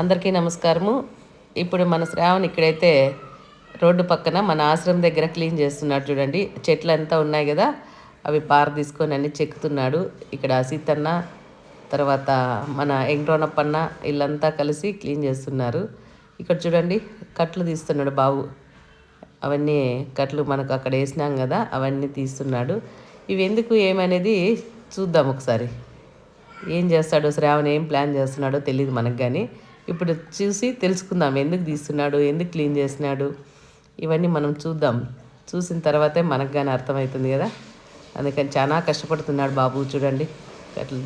అందరికీ నమస్కారము. ఇప్పుడు మన శ్రావణ్ ఇక్కడైతే రోడ్డు పక్కన మన ఆశ్రమం దగ్గర క్లీన్ చేస్తున్నాడు చూడండి. చెట్లు అంతా ఉన్నాయి కదా అవి పార తీసుకొని అన్ని చెక్కుతున్నాడు. ఇక్కడ సీతన్న తర్వాత మన ఎంగ్రోనప్పన్న వీళ్ళంతా కలిసి క్లీన్ చేస్తున్నారు. ఇక్కడ చూడండి కట్లు తీస్తున్నాడు బాబు. అవన్నీ కట్లు మనకు అక్కడ వేసినాం కదా అవన్నీ తీస్తున్నాడు. ఇవి ఎందుకు ఏమనేది చూద్దాం ఒకసారి. ఏం చేస్తాడో శ్రావణ్ ఏం ప్లాన్ చేస్తున్నాడో తెలియదు మనకు కానీ ఇప్పుడు చూసి తెలుసుకుందాం ఎందుకు తీస్తున్నాడు ఎందుకు క్లీన్ చేసినాడు ఇవన్నీ మనం చూద్దాం. చూసిన తర్వాతే మనకు కానీ అర్థమవుతుంది కదా. అందుకని చాలా కష్టపడుతున్నాడు బాబు చూడండి. అట్లా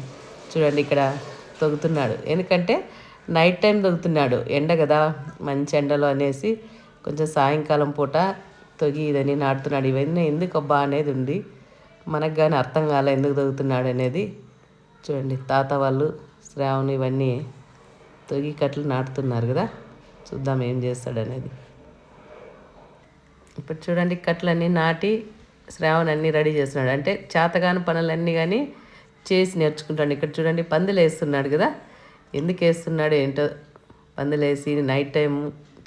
చూడండి ఇక్కడ తొగుతున్నాడు. ఎందుకంటే నైట్ టైం తొగుతున్నాడు. ఎండ కదా మంచి ఎండలో అనేసి కొంచెం సాయంకాలం పూట తొగి ఇదని నాటుతున్నాడు. ఇవన్నీ ఎందుకు అబ్బా అనేది ఉంది. మనకు కానీ అర్థం కాలే ఎందుకు తొగుతున్నాడు అనేది. చూడండి తాత వాళ్ళు శ్రావణ్ ఇవన్నీ తొగి కట్లు నాటుతున్నారు కదా చూద్దాం ఏం చేస్తాడనేది. ఇప్పుడు చూడండి కట్లన్నీ నాటి శ్రావణ్ అన్నీ రెడీ చేస్తున్నాడు. అంటే చేతగాని పనులన్నీ కానీ చేసి నేర్చుకుంటాడు. ఇక్కడ చూడండి పందులు వేస్తున్నాడు కదా. ఎందుకు వేస్తున్నాడు ఏంటో పందులు వేసి నైట్ టైం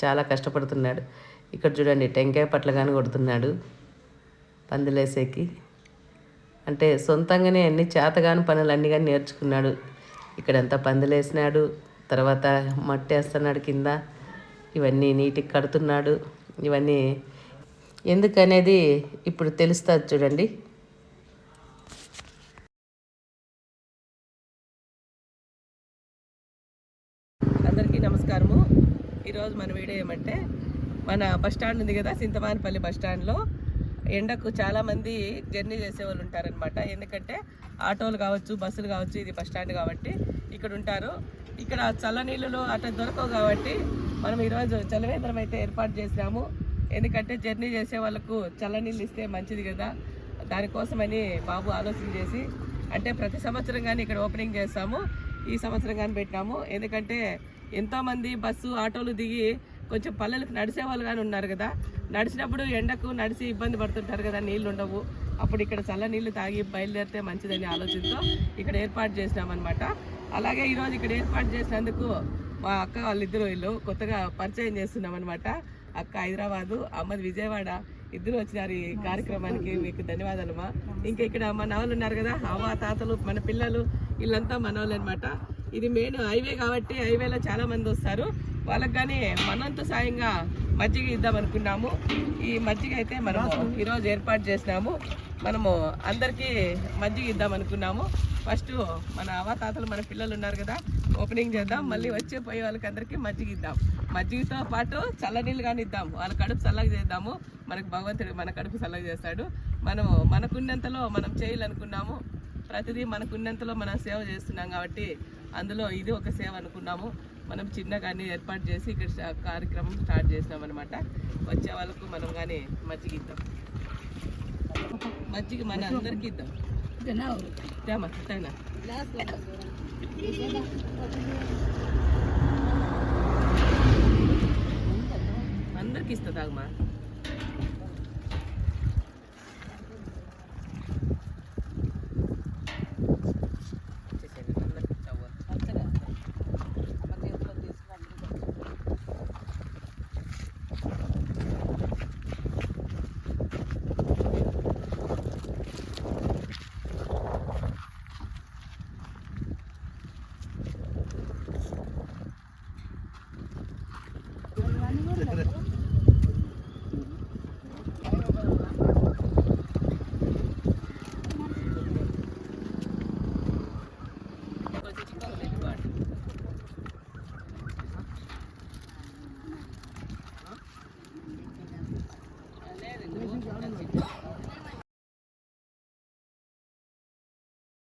చాలా కష్టపడుతున్నాడు. ఇక్కడ చూడండి టెంకాయ పట్ల కానీ కొడుతున్నాడు పందులు వేసేకి. అంటే సొంతంగానే అన్ని చేతగాని పనులు అన్నీ కానీ నేర్చుకున్నాడు. ఇక్కడంతా పందులు వేసినాడు. తర్వాత మట్టి వేస్తున్నాడు కింద. ఇవన్నీ నీటికి కడుతున్నాడు. ఇవన్నీ ఎందుకనేది ఇప్పుడు తెలుస్తుంది చూడండి. అందరికీ నమస్కారము. ఈరోజు మన వీడియో ఏమంటే మన బస్ స్టాండ్ ఉంది కదా సింతమానపల్లి బస్ ఎండకు చాలామంది జర్నీ చేసేవాళ్ళు ఉంటారనమాట ఎందుకంటే ఆటోలు కావచ్చు బస్సులు కావచ్చు ఇది బస్ స్టాండ్ కాబట్టి ఇక్కడ ఉంటారు. ఇక్కడ చల్లనీళ్ళు అట్లా దొరకవు కాబట్టి మనం ఈరోజు చలవేంద్రం అయితే ఏర్పాటు చేసినాము. ఎందుకంటే జర్నీ చేసే వాళ్ళకు చల్లనీళ్ళు ఇస్తే మంచిది కదా. దానికోసమని బాబు ఆలోచన చేసి అంటే ప్రతి సంవత్సరం కానీ ఇక్కడ ఓపెనింగ్ చేస్తాము. ఈ సంవత్సరం కానీ పెట్టినాము. ఎందుకంటే ఎంతోమంది బస్సు ఆటోలు దిగి కొంచెం పల్లెలకు నడిచే వాళ్ళు కానీ ఉన్నారు కదా. నడిచినప్పుడు ఎండకు నడిచి ఇబ్బంది పడుతుంటారు కదా నీళ్ళు ఉండవు. అప్పుడు ఇక్కడ చల్ల నీళ్ళు తాగి బయలుదేరితే మంచిదని ఆలోచనతో ఇక్కడ ఏర్పాటు చేసినామన్నమాట. అలాగే ఈరోజు ఇక్కడ ఏర్పాటు చేసినందుకు మా అక్క వాళ్ళిద్దరు వీళ్ళు కొత్తగా పరిచయం చేస్తున్నాం అనమాట అక్క హైదరాబాదు అమ్మది విజయవాడ ఇద్దరు వచ్చినారు ఈ కార్యక్రమానికి. మీకు ధన్యవాదాలు మా ఇంకా ఇక్కడ మన వాళ్ళు ఉన్నారు కదా అమ్మ తాతలు మన పిల్లలు వీళ్ళంతా మన వాళ్ళు అనమాట ఇది మెయిన్ హైవే కాబట్టి హైవేలో చాలా మంది వస్తారు. వాళ్ళకి కానీ మనంత సాయంగా మజ్జిగ ఇద్దాం అనుకున్నాము. ఈ మజ్జిగ అయితే మనము ఈరోజు ఏర్పాటు చేసినాము. మనము అందరికీ మజ్జిగ ఇద్దాం అనుకున్నాము. ఫస్ట్ మన అవతాతలు మన పిల్లలు ఉన్నారు కదా ఓపెనింగ్ చేద్దాం. మళ్ళీ వచ్చే పోయే వాళ్ళకి అందరికీ మజ్జిగ ఇద్దాం. మజ్జిగతో పాటు చల్లనీళ్ళు కానీ ఇద్దాం. వాళ్ళ కడుపు చల్లగా చేద్దాము. మనకు భగవంతుడు మన కడుపు చల్లగా చేస్తాడు. మనము మనకున్నంతలో మనం చేయాలనుకున్నాము. ప్రతిదీ మనకున్నంతలో మనం సేవ చేస్తున్నాం కాబట్టి అందులో ఇది ఒక సేవ అనుకున్నాము. మనం చిన్నగానే ఏర్పాటు చేసి ఇక్కడ కార్యక్రమం స్టార్ట్ చేసినాం అనమాట వచ్చే వాళ్ళకు మనం కానీ మజ్జిగ ఇద్దాం. మజ్జిగ మన అందరికీ ఇద్దాం. తేమా తేనా అందరికి ఇస్తా తాగమా?